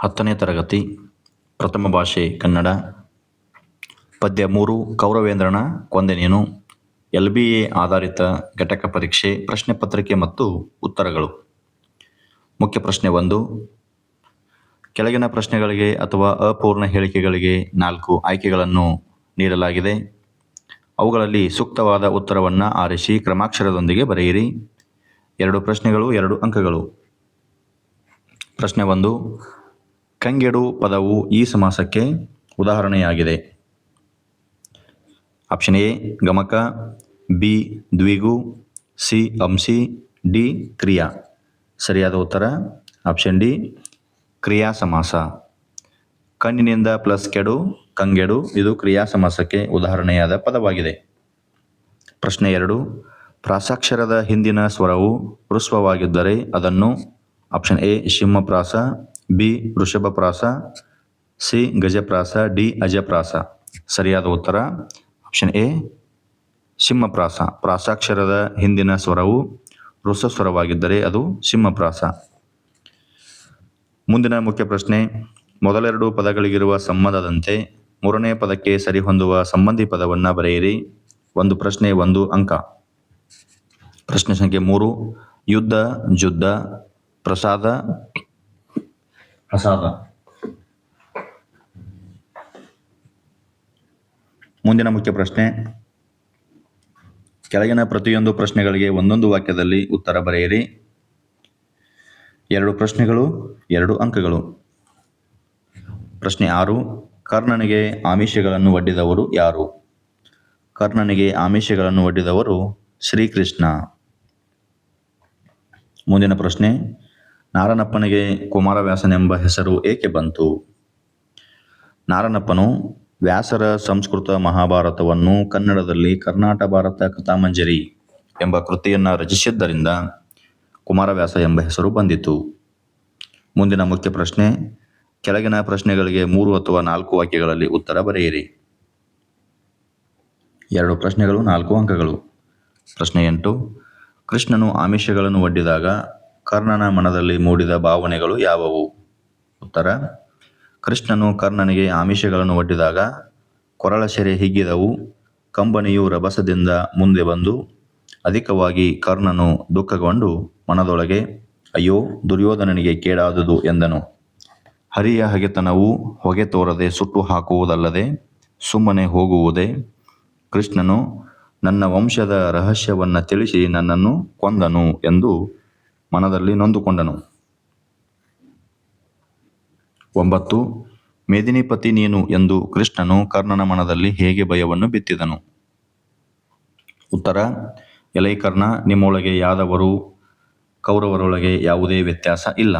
ಹತ್ತನೇ ತರಗತಿ, ಪ್ರಥಮ ಭಾಷೆ ಕನ್ನಡ, ಪದ್ಯ ಮೂರು, ಕೌರವೇಂದ್ರನ ಕೊಂದೆನೇನು ಎಲ್ ಬಿ ಎ ಆಧಾರಿತ ಘಟಕ ಪರೀಕ್ಷೆ, ಪ್ರಶ್ನೆ ಪತ್ರಿಕೆ ಮತ್ತು ಉತ್ತರಗಳು. ಮುಖ್ಯ ಪ್ರಶ್ನೆ ಒಂದು, ಕೆಳಗಿನ ಪ್ರಶ್ನೆಗಳಿಗೆ ಅಥವಾ ಅಪೂರ್ಣ ಹೇಳಿಕೆಗಳಿಗೆ ನಾಲ್ಕು ಆಯ್ಕೆಗಳನ್ನು ನೀಡಲಾಗಿದೆ. ಅವುಗಳಲ್ಲಿ ಸೂಕ್ತವಾದ ಉತ್ತರವನ್ನು ಆರಿಸಿ ಕ್ರಮಾಕ್ಷರದೊಂದಿಗೆ ಬರೆಯಿರಿ. ಎರಡು ಪ್ರಶ್ನೆಗಳು, ಎರಡು ಅಂಕಗಳು. ಪ್ರಶ್ನೆ ಒಂದು ಕಂಗೆಡು ಪದವು ಈ ಸಮಾಸಕ್ಕೆ ಉದಾಹರಣೆಯಾಗಿದೆ. ಆಪ್ಷನ್ ಎ, ಗಮಕ, ಬಿ, ದ್ವಿಗು, ಸಿ, ಅಂಸಿ, ಡಿ, ಕ್ರಿಯಾ. ಸರಿಯಾದ ಉತ್ತರ? ಆಪ್ಷನ್ ಡಿ, ಕ್ರಿಯಾ ಸಮಾಸ. ಕಣ್ಣಿನಿಂದ ಪ್ಲಸ್ ಕೆಡು, ಕಂಗೆಡು, ಇದು ಕ್ರಿಯಾ ಸಮಾಸಕ್ಕೆ ಉದಾಹರಣೆಯಾದ ಪದವಾಗಿದೆ. ಪ್ರಶ್ನೆ ಎರಡು, ಪ್ರಾಸಾಕ್ಷರದ ಹಿಂದಿನ ಸ್ವರವು ಹೃಸ್ವವಾಗಿದ್ದರೆ ಅದನ್ನು ಆಪ್ಷನ್ ಎ, ಸಿಂಹಪ್ರಾಸ ಬಿ ವೃಷಭಪ್ರಾಸ, ಸಿ ಗಜಪ್ರಾಸ, ಡಿ ಅಜಪ್ರಾಸ. ಸರಿಯಾದ ಉತ್ತರ ಆಪ್ಷನ್ ಎ, ಸಿಂಹಪ್ರಾಸ. ಪ್ರಾಸಾಕ್ಷರದ ಹಿಂದಿನ ಸ್ವರವು ಸ್ವರವಾಗಿದ್ದರೆ ಅದು ಸಿಂಹಪ್ರಾಸ. ಮುಂದಿನ ಮುಖ್ಯ ಪ್ರಶ್ನೆ, ಮೊದಲೆರಡು ಪದಗಳಿಗಿರುವ ಸಂಬಂಧದಂತೆ ಮೂರನೇ ಪದಕ್ಕೆ ಸರಿಹೊಂದುವ ಸಂಬಂಧಿ ಪದವನ್ನು ಬರೆಯಿರಿ. ಒಂದು ಪ್ರಶ್ನೆ, ಒಂದು ಅಂಕ. ಪ್ರಶ್ನೆ ಸಂಖ್ಯೆ ಮೂರು, ಯುದ್ಧ, ಜುದ್ಧ, ಪ್ರಸಾದ ಪ್ರಸಾದ. ಮುಂದಿನ ಮುಖ್ಯ ಪ್ರಶ್ನೆ. ಕೆಳಗಿನ ಪ್ರತಿಯೊಂದು ಪ್ರಶ್ನೆಗಳಿಗೆ ಒಂದೊಂದು ವಾಕ್ಯದಲ್ಲಿ ಉತ್ತರ ಬರೆಯಿರಿ. ಎರಡು ಪ್ರಶ್ನೆಗಳು, ಎರಡು ಅಂಕಗಳು. ಪ್ರಶ್ನೆ ಆರು, ಕರ್ಣನಿಗೆ ಆಮಿಷಗಳನ್ನು ಒಡ್ಡಿದವರು ಯಾರು? ಕರ್ಣನಿಗೆ ಆಮಿಷಗಳನ್ನು ಒಡ್ಡಿದವರು ಶ್ರೀಕೃಷ್ಣ. ಮುಂದಿನ ಪ್ರಶ್ನೆ ನಾರನಪ್ಪನಿಗೆ ಕುಮಾರವ್ಯಾಸನೆಂಬ ಹೆಸರು ಏಕೆ ಬಂತು? ನಾರನಪ್ಪನು ವ್ಯಾಸರ ಸಂಸ್ಕೃತ ಮಹಾಭಾರತವನ್ನು ಕನ್ನಡದಲ್ಲಿ ಕರ್ನಾಟ ಭಾರತ ಕಥಾಮಂಜರಿ ಎಂಬ ಕೃತಿಯನ್ನು ರಚಿಸಿದ್ದರಿಂದ ಕುಮಾರವ್ಯಾಸ ಎಂಬ ಹೆಸರು ಬಂದಿತು ಮುಂದಿನ ಮುಖ್ಯ ಪ್ರಶ್ನೆ, ಕೆಳಗಿನ ಪ್ರಶ್ನೆಗಳಿಗೆ ಮೂರು ಅಥವಾ ನಾಲ್ಕು ವಾಕ್ಯಗಳಲ್ಲಿ ಉತ್ತರ ಬರೆಯಿರಿ. ಎರಡು ಪ್ರಶ್ನೆಗಳು, ನಾಲ್ಕು ಅಂಕಗಳು. ಪ್ರಶ್ನೆ ಎಂಟು, ಕೃಷ್ಣನು ಆಮಿಷಗಳನ್ನು ಒಡ್ಡಿದಾಗ ಕರ್ಣನ ಮನದಲ್ಲಿ ಮೂಡಿದ ಭಾವನೆಗಳು ಯಾವುವು? ಉತ್ತರ, ಕೃಷ್ಣನು ಕರ್ಣನಿಗೆ ಆಮಿಷಗಳನ್ನು ಒಡ್ಡಿದಾಗ ಕೊರಳ ಸೆರೆ ಹಿಗ್ಗಿದವು, ಕಂಬನಿಯು ರಭಸದಿಂದ ಮುಂದೆ ಬಂದು ಅಧಿಕವಾಗಿ ಕರ್ಣನು ದುಃಖಗೊಂಡು ಮನದೊಳಗೆ, ಅಯ್ಯೋ, ದುರ್ಯೋಧನನಿಗೆ ಕೇಡಾದುದು ಎಂದನು. ಹರಿಯ ಹಗೆತನವು ಹೊಗೆ ತೋರದೆ ಸುಟ್ಟು ಹಾಕುವುದಲ್ಲದೆ ಸುಮ್ಮನೆ ಹೋಗುವುದೇ? ಕೃಷ್ಣನು, ನನ್ನ ವಂಶದ ರಹಸ್ಯವನ್ನು ತಿಳಿಸಿ ನನ್ನನ್ನು ಕೊಂದನು ಎಂದು ಮನದಲ್ಲಿ ನೊಂದುಕೊಂಡನು. ಒಂಬತ್ತು ಮೇದಿನಿಪತಿ ನೀನು ಎಂದು ಕೃಷ್ಣನು ಕರ್ಣನ ಮನದಲ್ಲಿ ಹೇಗೆ ಭಯವನ್ನು ಬಿತ್ತಿದನು? ಉತ್ತರ, ಎಲೈ ಕರ್ಣ, ನಿಮ್ಮೊಳಗೆ ಯಾದವರು, ಕೌರವರೊಳಗೆ ಯಾವುದೇ ವ್ಯತ್ಯಾಸ ಇಲ್ಲ.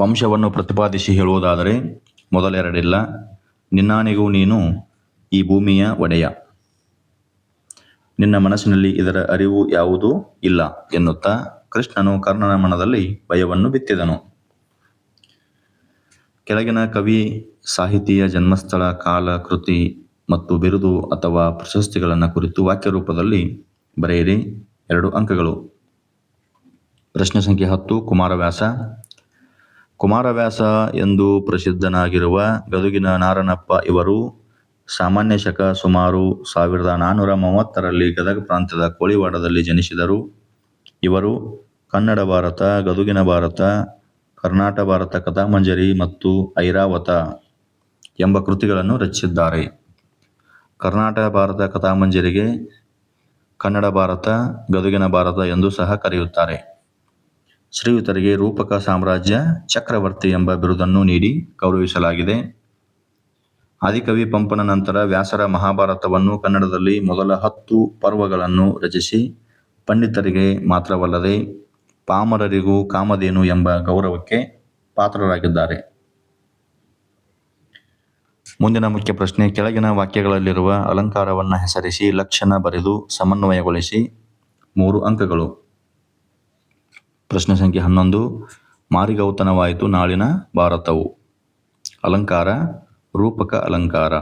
ವಂಶವನ್ನು ಪ್ರತಿಪಾದಿಸಿ ಹೇಳುವುದಾದರೆ, ಮೊದಲೆರಡಿಲ್ಲ, ನಿನ್ನಾನಿಗೂ ನೀನು ಈ ಭೂಮಿಯ ಒಡೆಯ. ನಿನ್ನ ಮನಸ್ಸಿನಲ್ಲಿ ಇದರ ಅರಿವು ಯಾವುದೂ ಇಲ್ಲ ಎನ್ನುತ್ತಾ ಕೃಷ್ಣನು ಕರ್ಣನ ಮನದಲ್ಲಿ ಭಯವನ್ನು ಬಿತ್ತಿದನು. ಕೆಳಗಿನ ಕವಿ ಸಾಹಿತಿಯ ಜನ್ಮಸ್ಥಳ, ಕಾಲ, ಕೃತಿ ಮತ್ತು ಬಿರುದು ಅಥವಾ ಪ್ರಶಸ್ತಿಗಳನ್ನು ಕುರಿತು ವಾಕ್ಯ ರೂಪದಲ್ಲಿ ಬರೆಯಿರಿ. ಎರಡು ಅಂಕಗಳು. ಪ್ರಶ್ನೆ ಸಂಖ್ಯೆ ಹತ್ತು, ಕುಮಾರವ್ಯಾಸ. ಕುಮಾರವ್ಯಾಸ ಎಂದು ಪ್ರಸಿದ್ಧನಾಗಿರುವ ಗದುಗಿನ ನಾರಣಪ್ಪ ಇವರು ಸಾಮಾನ್ಯ ಶಕ ಸುಮಾರು ಸಾವಿರದ ನಾನ್ನೂರ ಮೂವತ್ತರಲ್ಲಿ ಗದಗ ಪ್ರಾಂತ್ಯದ ಕೋಳಿವಾಡದಲ್ಲಿ ಜನಿಸಿದರು. ಇವರು ಕನ್ನಡ ಭಾರತ, ಗದುಗಿನ ಭಾರತ, ಕರ್ನಾಟ ಭಾರತ, ಕಥಾಮಂಜರಿ ಮತ್ತು ಐರಾವತ ಎಂಬ ಕೃತಿಗಳನ್ನು ರಚಿಸಿದ್ದಾರೆ. ಕರ್ನಾಟಕ ಭಾರತ ಕಥಾಮಂಜರಿಗೆ ಕನ್ನಡ ಭಾರತ, ಗದುಗಿನ ಭಾರತ ಎಂದು ಸಹ ಕರೆಯುತ್ತಾರೆ. ಶ್ರೀಯುತರಿಗೆ ರೂಪಕ ಸಾಮ್ರಾಜ್ಯ ಚಕ್ರವರ್ತಿ ಎಂಬ ಬಿರುದನ್ನು ನೀಡಿ ಗೌರವಿಸಲಾಗಿದೆ. ಆದಿಕವಿ ಪಂಪನ ನಂತರ ವ್ಯಾಸರ ಮಹಾಭಾರತವನ್ನು ಕನ್ನಡದಲ್ಲಿ ಮೊದಲ ಹತ್ತು ಪರ್ವಗಳನ್ನು ರಚಿಸಿ, ಪಂಡಿತರಿಗೆ ಮಾತ್ರವಲ್ಲದೆ ಪಾಮರರಿಗೂ ಕಾಮಧೇನು ಎಂಬ ಗೌರವಕ್ಕೆ ಪಾತ್ರರಾಗಿದ್ದಾರೆ. ಮುಂದಿನ ಮುಖ್ಯ ಪ್ರಶ್ನೆ, ಕೆಳಗಿನ ವಾಕ್ಯಗಳಲ್ಲಿರುವ ಅಲಂಕಾರವನ್ನು ಹೆಸರಿಸಿ, ಲಕ್ಷಣ ಬರೆದು ಸಮನ್ವಯಗೊಳಿಸಿ. ಮೂರು ಅಂಕಗಳು. ಪ್ರಶ್ನೆ ಸಂಖ್ಯೆ ಹನ್ನೊಂದು, ಮಾರಿಗೌತನವಾಯಿತು ನಾಳಿನ ಭಾರತವು. ಅಲಂಕಾರ ರೂಪಕ ಅಲಂಕಾರ.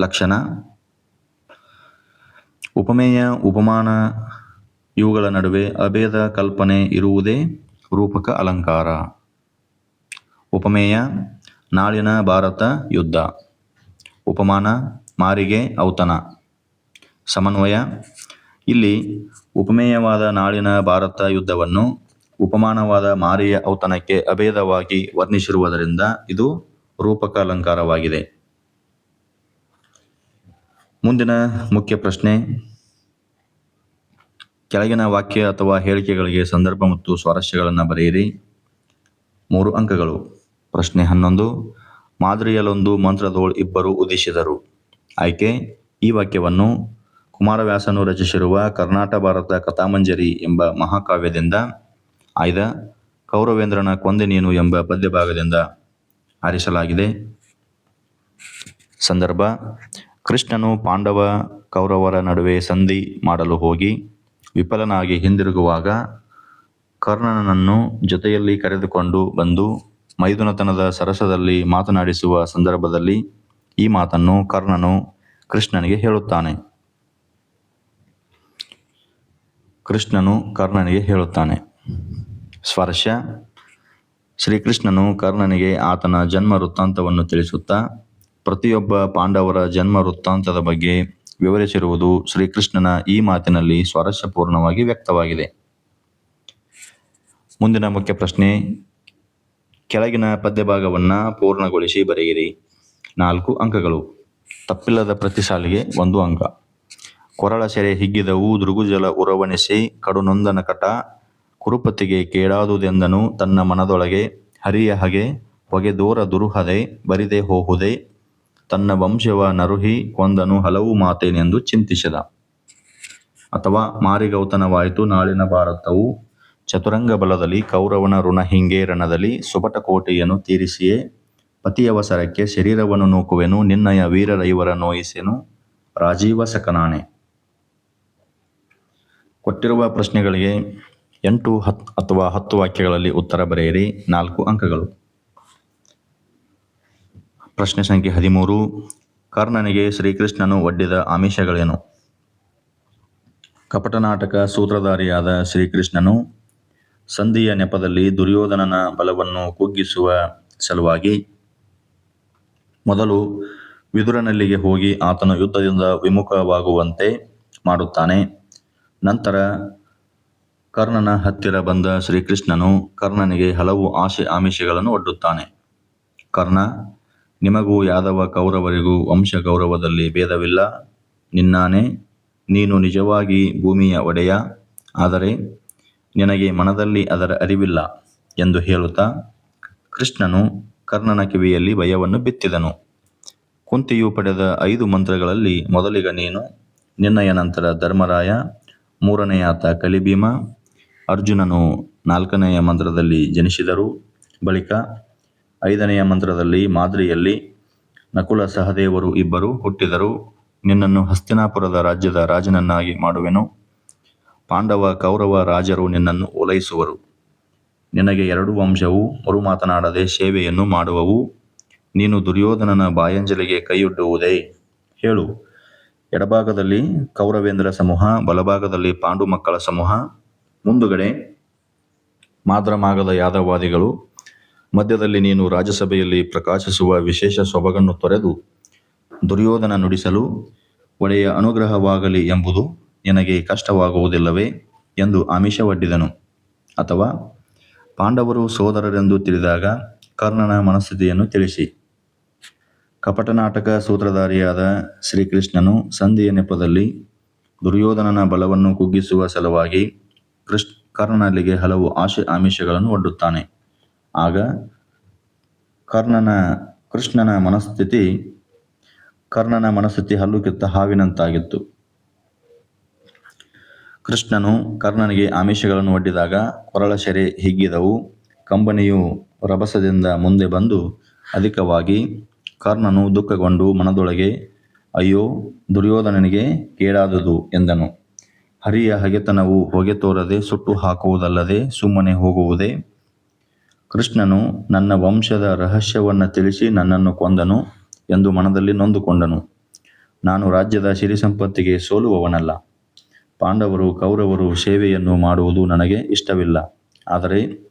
ಲಕ್ಷಣ. ಉಪಮೇಯ, ಉಪಮಾನ, ಇವುಗಳ ನಡುವೆ ಅಭೇದ ಕಲ್ಪನೆ ಇರುವುದೇ ರೂಪಕ ಅಲಂಕಾರ. ಉಪಮೇಯ, ನಾಳಿನ ಭಾರತ ಯುದ್ಧ. ಉಪಮಾನ, ಮಾರಿಗೆ ಔತಣ. ಸಮನ್ವಯ. ಇಲ್ಲಿ ಉಪಮೇಯವಾದ ನಾಳಿನ ಭಾರತ ಯುದ್ಧವನ್ನು ಉಪಮಾನವಾದ ಮಾರಿಯ ಔತಣಕ್ಕೆ ಅಭೇದವಾಗಿ ವರ್ಣಿಸಿರುವುದರಿಂದ ಇದು ರೂಪಕ ಅಲಂಕಾರವಾಗಿದೆ ಮುಂದಿನ ಮುಖ್ಯ ಪ್ರಶ್ನೆ. ಕೆಳಗಿನ ವಾಕ್ಯ ಅಥವಾ ಹೇಳಿಕೆಗಳಿಗೆ ಸಂದರ್ಭ ಮತ್ತು ಸ್ವಾರಸ್ಯಗಳನ್ನು ಬರೆಯಿರಿ. ಮೂರು ಅಂಕಗಳು. ಪ್ರಶ್ನೆ ಹನ್ನೊಂದು. ಮಾದರಿಯಲ್ಲೊಂದು ಮಂತ್ರದೋಳ್ ಇಬ್ಬರು ಉದಿಸಿದರು. ಆಯ್ಕೆ. ಈ ವಾಕ್ಯವನ್ನು ಕುಮಾರವ್ಯಾಸನು ರಚಿಸಿರುವ ಕರ್ನಾಟಕ ಭಾರತ ಕಥಾಮಂಜರಿ ಎಂಬ ಮಹಾಕಾವ್ಯದಿಂದ, ಆಯ್ದ, ಕೌರವೇಂದ್ರನ ಕೊಂದೆ ನೀನು ಎಂಬ ಪದ್ಯಭಾಗದಿಂದ ಆರಿಸಲಾಗಿದೆ ಸಂದರ್ಭ, ಕೃಷ್ಣನು ಪಾಂಡವ ಕೌರವರ ನಡುವೆ ಸಂಧಿ ಮಾಡಲು ಹೋಗಿ ವಿಫಲನಾಗಿ ಹಿಂದಿರುಗುವಾಗ ಕರ್ಣನನ್ನು ಜೊತೆಯಲ್ಲಿ ಕರೆದುಕೊಂಡು ಬಂದು ಮೈದುನತನದ ಸರಸದಲ್ಲಿ ಮಾತನಾಡಿಸುವ ಸಂದರ್ಭದಲ್ಲಿ ಈ ಮಾತನ್ನು ಕರ್ಣನು ಕೃಷ್ಣನಿಗೆ ಹೇಳುತ್ತಾನೆ. ಕೃಷ್ಣನು ಕರ್ಣನಿಗೆ ಹೇಳುತ್ತಾನೆ ಸ್ವಾರಸ್ಯ ಶ್ರೀಕೃಷ್ಣನು ಕರ್ಣನಿಗೆ ಆತನ ಜನ್ಮ ವೃತ್ತಾಂತವನ್ನು ತಿಳಿಸುತ್ತಾ, ಪ್ರತಿಯೊಬ್ಬ ಪಾಂಡವರ ಜನ್ಮ ವೃತ್ತಾಂತದ ಬಗ್ಗೆ ವಿವರಿಸಿರುವುದು ಶ್ರೀಕೃಷ್ಣನ ಈ ಮಾತಿನಲ್ಲಿ ಸ್ವಾರಸ್ಯಪೂರ್ಣವಾಗಿ ವ್ಯಕ್ತವಾಗಿದೆ. ಮುಂದಿನ ಮುಖ್ಯ ಪ್ರಶ್ನೆ, ಕೆಳಗಿನ ಪದ್ಯಭಾಗವನ್ನು ಪೂರ್ಣಗೊಳಿಸಿ ಬರೆಯಿರಿ. ನಾಲ್ಕು ಅಂಕಗಳು. ತಪ್ಪಿಲ್ಲದ ಪ್ರತಿ ಸಾಲಿಗೆ ಒಂದು ಅಂಕ. ಕೊರಳ ಸೆರೆ ಹಿಗ್ಗಿದವು, ದೃಗುಜಲ ಉರವಣಿಸಿ ಕಡುನೊಂದನ ಕಟ ಕುರುಪತಿಗೆ ಕೇಳಾದುದೆಂದನು ತನ್ನ ಮನದೊಳಗೆ, ಹರಿಯ ಹಗೆ ಹೊಗೆದೋರ ದುರುಹದೆ, ಬರಿದೆ ಹೋಹುದೆ, ತನ್ನ ವಂಶವ ನರುಹಿ ಕೊಂದನು ಹಲವು ಮಾತೇನೆಂದು ಚಿಂತಿಸಿದ. ಅಥವಾ ಮಾರಿಗೌತನವಾಯಿತು ನಾಳಿನ ಭಾರತವು. ಚತುರಂಗ ಬಲದಲ್ಲಿ ಕೌರವನ ಋಣ ಹಿಂಗೇರಣದಲ್ಲಿ ಸುಬಟ ಕೋಟೆಯನ್ನು ತೀರಿಸಿಯೇ, ಪತಿಯವಸರಕ್ಕೆ ಶರೀರವನ್ನು ನೂಕುವೆನು, ನಿನ್ನಯ ವೀರರೈವರ ನೋಯಿಸೆನು, ರಾಜೀವ ಸಕನಾಣೆ ಕೊಟ್ಟಿರುವ ಪ್ರಶ್ನೆಗಳಿಗೆ ಎಂಟು ಹತ್ ಅಥವಾ ಹತ್ತು ವಾಕ್ಯಗಳಲ್ಲಿ ಉತ್ತರ ಬರೆಯಿರಿ. ನಾಲ್ಕು ಅಂಕಗಳು. ಪ್ರಶ್ನೆ ಸಂಖ್ಯೆ ಹದಿಮೂರು. ಕರ್ಣನಿಗೆ ಶ್ರೀಕೃಷ್ಣನು ಒಡ್ಡಿದ ಆಮಿಷಗಳೇನು? ಕಪಟನಾಟಕ ಸೂತ್ರಧಾರಿಯಾದ ಶ್ರೀಕೃಷ್ಣನು ಸಂಧಿಯ ನೆಪದಲ್ಲಿ ದುರ್ಯೋಧನನ ಬಲವನ್ನು ಕುಗ್ಗಿಸುವ ಸಲುವಾಗಿ ಮೊದಲು ವಿದುರನಲ್ಲಿಗೆ ಹೋಗಿ ಆತನು ಯುದ್ಧದಿಂದ ವಿಮುಖವಾಗುವಂತೆ ಮಾಡುತ್ತಾನೆ. ನಂತರ ಕರ್ಣನ ಹತ್ತಿರ ಬಂದ ಶ್ರೀಕೃಷ್ಣನು ಕರ್ಣನಿಗೆ ಹಲವು ಆಶೆ ಆಮಿಷಗಳನ್ನು ಒಡ್ಡುತ್ತಾನೆ. ಕರ್ಣ, ನಿಮಗೂ ಯಾದವ ಕೌರವರಿಗೂ ವಂಶ ಗೌರವದಲ್ಲಿ ಭೇದವಿಲ್ಲ. ನಿನ್ನಾನೆ, ನೀನು ನಿಜವಾಗಿ ಭೂಮಿಯ ಒಡೆಯ. ಆದರೆ ನಿನಗೆ ಮನದಲ್ಲಿ ಅದರ ಅರಿವಿಲ್ಲ ಎಂದು ಹೇಳುತ್ತಾ ಕೃಷ್ಣನು ಕರ್ಣನ ಕಿವಿಯಲ್ಲಿ ಭಯವನ್ನು ಬಿತ್ತಿದನು. ಕುಂತಿಯು ಪಡೆದ ಐದು ಮಂತ್ರಗಳಲ್ಲಿ ಮೊದಲಿಗ ನೀನು, ನಿನ್ನಯ ನಂತರ ಧರ್ಮರಾಯ, ಮೂರನೆಯಾತ ಕಲಿಭೀಮ ಅರ್ಜುನನು ನಾಲ್ಕನೆಯ ಮಂತ್ರದಲ್ಲಿ ಜನಿಸಿದರು. ಬಳಿಕ ಐದನೆಯ ಮಂತ್ರದಲ್ಲಿ ಮಾದ್ರಿಯಲ್ಲಿ ನಕುಲ ಸಹದೇವರು ಇಬ್ಬರು ಹುಟ್ಟಿದರು. ನಿನ್ನನ್ನು ಹಸ್ತಿನಾಪುರದ ರಾಜ್ಯದ ರಾಜನನ್ನಾಗಿ ಮಾಡುವೆನು. ಪಾಂಡವ ಕೌರವ ರಾಜರು ನಿನ್ನನ್ನು ಓಲೈಸುವರು. ನಿನಗೆ ಎರಡು ವಂಶವು ಮರು ಮಾತನಾಡದೆ ಸೇವೆಯನ್ನು ಮಾಡುವವು. ನೀನು ದುರ್ಯೋಧನನ ಬಾಯಂಜಲಿಗೆ ಕೈಯೊಡ್ಡುವುದೇ. ಹೇಳು. ಎಡಭಾಗದಲ್ಲಿ ಕೌರವೇಂದ್ರ ಸಮೂಹ, ಬಲಭಾಗದಲ್ಲಿ ಪಾಂಡು ಮಕ್ಕಳ ಸಮೂಹ ಮುಂದುಗಡೆ, ಮಾದ್ರಮಾಗದ ಯಾದವಾದಿಗಳು ಮಧ್ಯದಲ್ಲಿ ನೀನು ರಾಜ್ಯಸಭೆಯಲ್ಲಿ ಪ್ರಕಾಶಿಸುವ ವಿಶೇಷ ಸೊಬಗನ್ನು ತೊರೆದು, ದುರ್ಯೋಧನ ನುಡಿಸಲು ಒಡೆಯ ಅನುಗ್ರಹವಾಗಲಿ ಎಂಬುದು ನಿನಗೆ ಕಷ್ಟವಾಗುವುದಿಲ್ಲವೇ ಎಂದು ಆಮಿಷವಡ್ಡಿದನು ಅಥವಾ, ಪಾಂಡವರು ಸೋದರರೆಂದು ತಿಳಿದಾಗ ಕರ್ಣನ ಮನಸ್ಥಿತಿಯನ್ನು ತಿಳಿಸಿ. ಕಪಟನಾಟಕ ಸೂತ್ರಧಾರಿಯಾದ ಶ್ರೀಕೃಷ್ಣನು ಸಂಧಿಯ ನೆಪದಲ್ಲಿ ದುರ್ಯೋಧನನ ಬಲವನ್ನು ಕುಗ್ಗಿಸುವ ಸಲುವಾಗಿ ಕೃಷ್ ಕರ್ಣನಲ್ಲಿಗೆ ಹಲವು ಆಶೆ ಆಮಿಷಗಳನ್ನು ಒಡ್ಡುತ್ತಾನೆ. ಆಗ ಕರ್ಣನ, ಕೃಷ್ಣನ ಮನಸ್ಥಿತಿ, ಕರ್ಣನ ಮನಸ್ಥಿತಿ ಹಲ್ಲು ಕಿತ್ತ ಹಾವಿನಂತಾಗಿತ್ತು. ಕೃಷ್ಣನು ಕರ್ಣನಿಗೆ ಆಮಿಷಗಳನ್ನು ಒಡ್ಡಿದಾಗ ಕೊರಳ ಸೆರೆ ಹಿಗ್ಗಿದವು. ಕಂಬನಿಯು ರಭಸದಿಂದ ಮುಂದೆ ಬಂದು ಅಧಿಕವಾಗಿ ಕರ್ಣನು ದುಃಖಗೊಂಡು ಮನದೊಳಗೆ, ಅಯ್ಯೋ, ದುರ್ಯೋಧನನಿಗೆ ಕೇಡಾದುದು ಎಂದನು. ಹರಿಯ ಹಗೆತನವು ಹೊಗೆ ತೋರದೆ ಸುಟ್ಟು ಹಾಕುವುದಲ್ಲದೆ ಸುಮ್ಮನೆ ಹೋಗುವುದೇ? ಕೃಷ್ಣನು, ನನ್ನ ವಂಶದ ರಹಸ್ಯವನ್ನು ತಿಳಿಸಿ ನನ್ನನ್ನು ಕೊಂದನು ಎಂದು ಮನದಲ್ಲಿ ನೊಂದುಕೊಂಡನು. ನಾನು ರಾಜ್ಯದ ಸಿರಿ ಸಂಪತ್ತಿಗೆ ಸೋಲುವವನಲ್ಲ. ಪಾಂಡವರು, ಕೌರವರು ಸೇವೆಯನ್ನು ಮಾಡುವುದು ನನಗೆ ಇಷ್ಟವಿಲ್ಲ. ಆದರೆ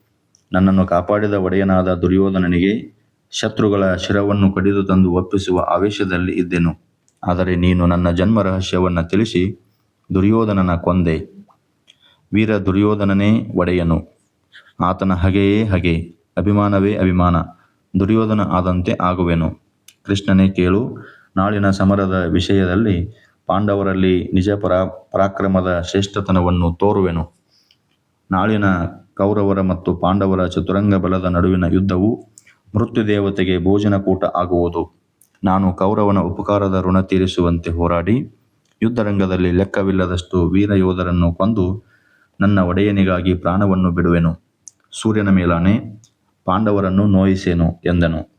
ನನ್ನನ್ನು ಕಾಪಾಡಿದ ಒಡೆಯನಾದ ದುರ್ಯೋಧನನಿಗೆ ಶತ್ರುಗಳ ಶಿರವನ್ನು ಕಡಿದು ತಂದು ಒಪ್ಪಿಸುವ ಆವೇಶದಲ್ಲಿ ಇದ್ದೆನು. ಆದರೆ ನೀನು ನನ್ನ ಜನ್ಮ ರಹಸ್ಯವನ್ನು ತಿಳಿಸಿ ದುರ್ಯೋಧನನ ಕೊಂದೆ. ವೀರ ದುರ್ಯೋಧನನೇ ಒಡೆಯನು. ಆತನ ಹಗೆಯೇ ಹಗೆ, ಅಭಿಮಾನವೇ ಅಭಿಮಾನ. ದುರ್ಯೋಧನ ಆದಂತೆ ಆಗುವೆನು. ಕೃಷ್ಣನೇ ಕೇಳು, ನಾಳಿನ ಸಮರದ ವಿಷಯದಲ್ಲಿ ಪಾಂಡವರಲ್ಲಿ ನಿಜ ಪರಾ, ಪರಾಕ್ರಮದ ಶ್ರೇಷ್ಠತನವನ್ನು ತೋರುವೆನು. ನಾಳಿನ ಕೌರವರ ಮತ್ತು ಪಾಂಡವರ ಚತುರಂಗ ಬಲದ ನಡುವಿನ ಯುದ್ಧವು ಮೃತ್ಯುದೇವತೆಗೆ ಭೋಜನಕೂಟ ಆಗುವುದು. ನಾನು ಕೌರವನ ಉಪಕಾರದ ಋಣ ತೀರಿಸುವಂತೆ ಹೋರಾಡಿ ಯುದ್ಧರಂಗದಲ್ಲಿ ಲೆಕ್ಕವಿಲ್ಲದಷ್ಟು ವೀರ ಯೋಧರನ್ನು ಕೊಂದು ನನ್ನ ಒಡೆಯನಿಗಾಗಿ ಪ್ರಾಣವನ್ನು ಬಿಡುವೆನು. ಸೂರ್ಯನ ಮೇಲಾನೆ ಪಾಂಡವರನ್ನು ನೋಯಿಸೇನು ಎಂದನು.